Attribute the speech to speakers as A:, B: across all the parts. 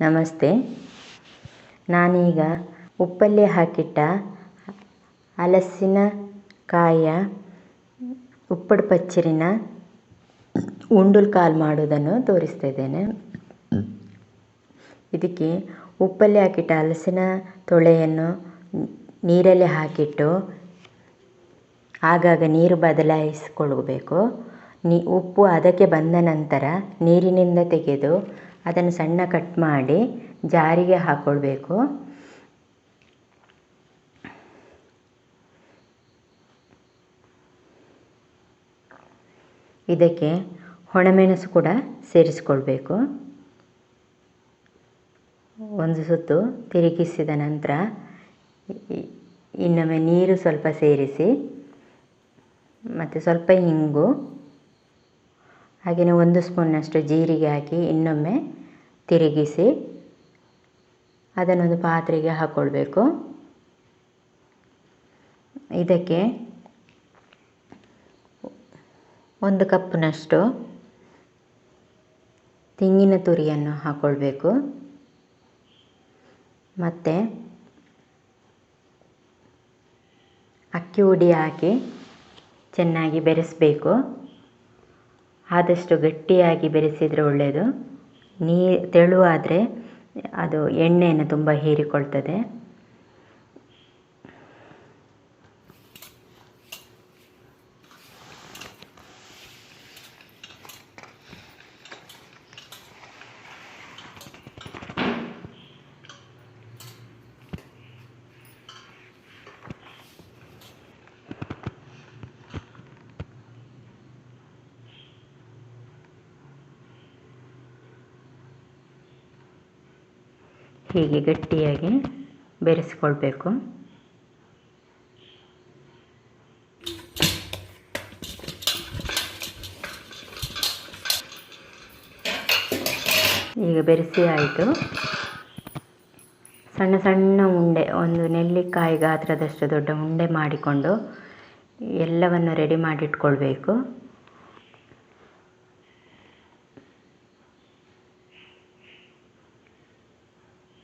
A: ನಮಸ್ತೆ. ನಾನೀಗ ಉಪ್ಪಲ್ಲಿ ಹಾಕಿಟ್ಟ ಹಲಸಿನ ಕಾಯಿಯ ಉಪ್ಪಡು ಪಚ್ಚರಿನ ಉಂಡುಲ್ ಕಾಲ್ ಮಾಡೋದನ್ನು ತೋರಿಸ್ತಾ ಇದ್ದೇನೆ. ಇದಕ್ಕೆ ಉಪ್ಪಲ್ಲಿ ಹಾಕಿಟ್ಟ ಹಲಸಿನ ತೊಳೆಯನ್ನು ನೀರಲ್ಲಿ ಹಾಕಿಟ್ಟು ಆಗಾಗ ನೀರು ಬದಲಾಯಿಸಿಕೊಳ್ಳಬೇಕು. ನೀ ಉಪ್ಪು ಅದಕ್ಕೆ ಬಂದ ನಂತರ ನೀರಿನಿಂದ ತೆಗೆದು ಅದನ್ನು ಸಣ್ಣ ಕಟ್ ಮಾಡಿ ಜಾರಿಗೆ ಹಾಕ್ಕೊಳ್ಬೇಕು ಇದಕ್ಕೆ ಒಣಮೆಣಸು ಕೂಡ ಸೇರಿಸ್ಕೊಳ್ಬೇಕು. ಒಂದು ಸುತ್ತು ತಿರುಗಿಸಿದ ನಂತರ ಇನ್ನೊಮ್ಮೆ ನೀರು ಸ್ವಲ್ಪ ಸೇರಿಸಿ, ಮತ್ತು ಸ್ವಲ್ಪ ಇಂಗು ಹಾಗೆಯೇ ಒಂದು ಸ್ಪೂನಷ್ಟು ಜೀರಿಗೆ ಹಾಕಿ ಇನ್ನೊಮ್ಮೆ ತಿರುಗಿಸಿ ಅದನ್ನೊಂದು ಪಾತ್ರೆಗೆ ಹಾಕ್ಕೊಳ್ಬೇಕು ಇದಕ್ಕೆ ಒಂದು ಕಪ್ನಷ್ಟು ತೆಂಗಿನ ತುರಿಯನ್ನು ಹಾಕ್ಕೊಳ್ಬೇಕು ಮತ್ತು ಅಕ್ಕಿ ಹುಡಿ ಹಾಕಿ ಚೆನ್ನಾಗಿ ಬೆರೆಸಬೇಕು. ಆದಷ್ಟು ಗಟ್ಟಿಯಾಗಿ ಬೆರೆಸಿದರೆ ಒಳ್ಳೆಯದು ನೀ ತೆಳುವಾದರೆ ಅದು ಎಣ್ಣೆಯನ್ನು ತುಂಬ ಹೀರಿಕೊಳ್ತದೆ. ಹೀಗೆ ಗಟ್ಟಿಯಾಗಿ ಬೆರೆಸ್ಕೊಳ್ಬೇಕು. ಈಗ ಬೆರೆಸಿ ಆಯಿತು. ಸಣ್ಣ ಸಣ್ಣ ಉಂಡೆ, ಒಂದು ನೆಲ್ಲಿಕಾಯಿ ಗಾತ್ರದಷ್ಟು ದೊಡ್ಡ ಉಂಡೆ ಮಾಡಿಕೊಂಡು ಎಲ್ಲವನ್ನು ರೆಡಿ ಮಾಡಿಟ್ಕೊಳ್ಬೇಕು.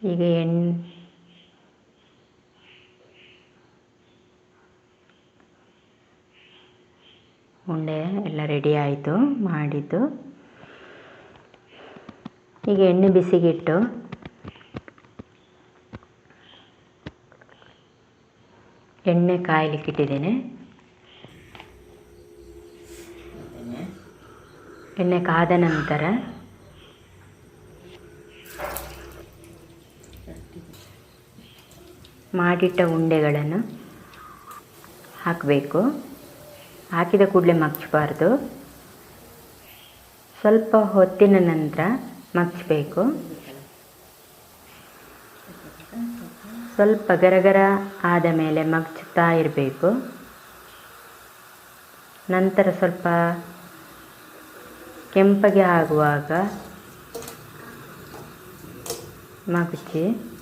A: ಈಗ ಎಣ್ಣೆ ಉಂಡೆ ಎಲ್ಲ ರೆಡಿ ಆಯಿತು, ಮಾಡಿದ್ದು. ಈಗ ಎಣ್ಣೆ ಬಿಸಿಗಿಟ್ಟು. ಎಣ್ಣೆ ಕಾಯ್ಲಿಕ್ಕೆ ಇಟ್ಟಿದ್ದೇನೆ. ಎಣ್ಣೆ ಕಾದ ನಂತರ ಮಾಡಿಟ್ಟ ಉಂಡೆಗಳನ್ನು ಹಾಕಬೇಕು. ಹಾಕಿದ ಕೂಡಲೇ ಮಗ್ಚಬಾರ್ದು. ಸ್ವಲ್ಪ ಹೊತ್ತಿನ ನಂತರ ಮಗ್ಚಬೇಕು. ಸ್ವಲ್ಪ ಗರಗರ ಆದ ಮೇಲೆ ಮಗ್ಚುತ್ತಾ ಇರಬೇಕು. ನಂತರ ಸ್ವಲ್ಪ ಕೆಂಪಗೆ ಆಗುವಾಗ ಮಗುಚಿ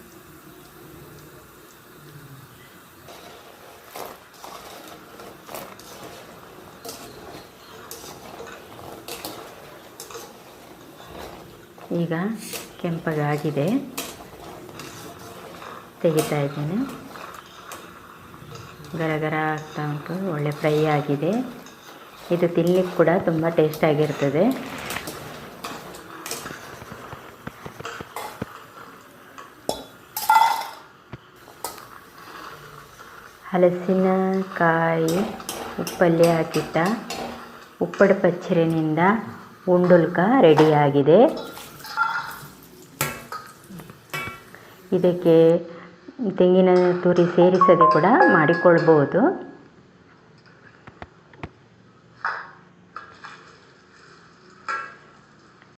A: ಈಗ ಕೆಂಪಗಾಗಿದೆ ತೆಗಿತಾ ಇದ್ದೇನೆ. ಗರಗರ ಆಗ್ತಾ ಉಂಟು. ಒಳ್ಳೆ ಫ್ರೈ ಆಗಿದೆ. ಇದು ತಿನ್ನಲಿಕ್ಕೆ ಕೂಡ ತುಂಬ ಟೇಸ್ಟಾಗಿರ್ತದೆ ಹಲಸಿನಕಾಯಿ ಉಪ್ಪಲ್ಲಿ ಹಾಕಿಟ್ಟ. ಉಪ್ಪಡ ಪಚ್ಚರಿನಿಂದ ಉಂಡುಲ್ಕ ರೆಡಿಯಾಗಿದೆ ಇದಕ್ಕೆ ತೆಂಗಿನ ತುರಿ ಸೇರಿಸದೆ ಕೂಡ ಮಾಡಿಕೊಳ್ಬೋದು.